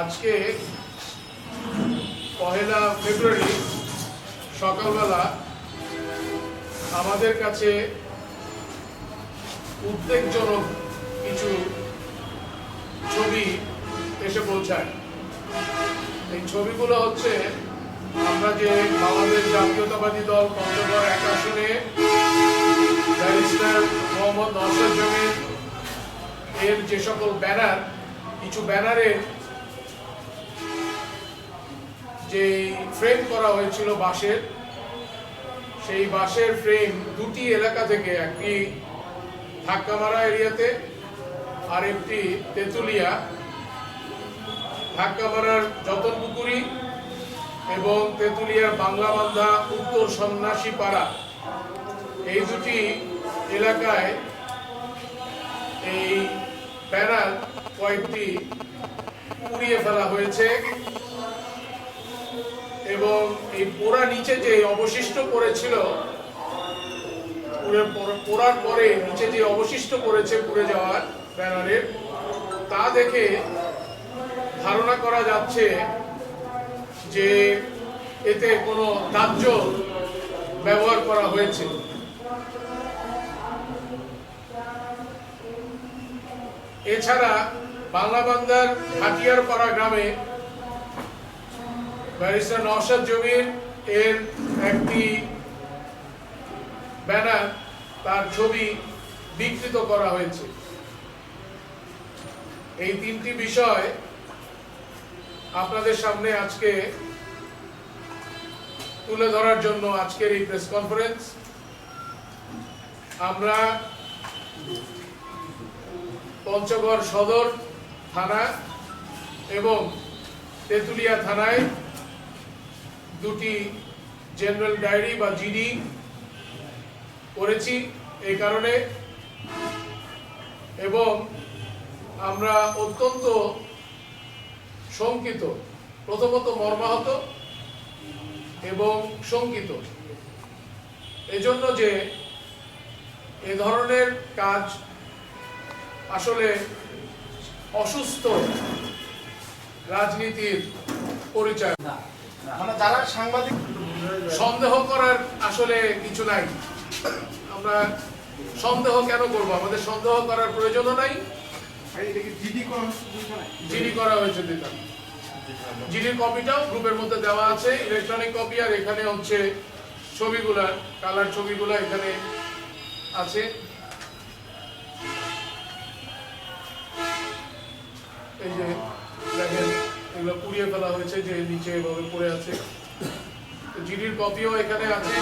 আজকে পহেলা ফেব্রুয়ারি সকালবেলা আমাদের কাছে উদ্বেগজনক কিছু ছবি এসে পৌঁছায়। এই ছবিগুলো হচ্ছে আমরা যে আমাদের জাতীয়তাবাদী দল পঞ্চগড় এক আসনে, ব্যারিস্টার মোহাম্মদ নসর জমির এর যে সকল ব্যানার, কিছু ব্যানারের যে ফ্রেম করা হয়েছিল বাঁশের, সেই বাঁশের ফ্রেম দুটি এলাকা থেকে, একটি ধাক্কামারা এরিয়াতে আর একটি তেঁতুলিয়া। ধাক্কামারার যতনপুকুরি এবং তেঁতুলিয়ার বাংলাবান্ধা উত্তর সন্ন্যাসী পাড়া, এই দুটি এলাকায় এই ব্যানার কয়েকটি পুড়িয়ে ফেলা হয়েছে। এবং এই পোড়া নিচে যে অবশিষ্ট পুড়ে- পোড়ার পরে নিচে যে অবশিষ্ট পড়েছে পুড়ে যাওয়ার ব্যানারের তা দেখে ধারণা করা যাচ্ছে যে এতে কোনো দাহ্য ব্যবহার করা হয়েছে। এছাড়া বাংলাবান্ধার হাটিয়ার পাড়া গ্রামে ব্যারিস্টার নওশাদ জমির এর একটি ব্যানার তার ছবি বিকৃত করা হয়েছে। এই তিনটি বিষয় আপনাদের সামনে আজকে তুলে ধরার জন্য আজকের এই প্রেস কনফারেন্স। আমরা পঞ্চগড় সদর থানা এবং তেঁতুলিয়া থানায় দুটি জেনারেল ডায়েরি বা জিডি করেছি এই কারণে। এবং আমরা অত্যন্ত শঙ্কিত, প্রথমত মর্মাহত এবং শঙ্কিত। এজন্য যে এ ধরনের কাজ আসলে অসুস্থ। রাজনীতির পরিচয় না। মানে যারা সাংবাদিক সন্দেহ করার আসলে কিছু নাই। আমরা সন্দেহ কেন করব? আমাদের সন্দেহ করার প্রয়োজনও নাই। জিডি করা হয়েছে দিতাম জিডির কপিটাও গ্রুপের মধ্যে দেওয়া আছে ইলেকট্রনিক কপি আর এখানে হচ্ছে ছবিগুলা কালার ছবিগুলা এখানে আছে। এগুলো পুড়িয়ে ফেলা হয়েছে যে নিচে এভাবে পড়ে আছে। জিডির কপিও এখানে আছে।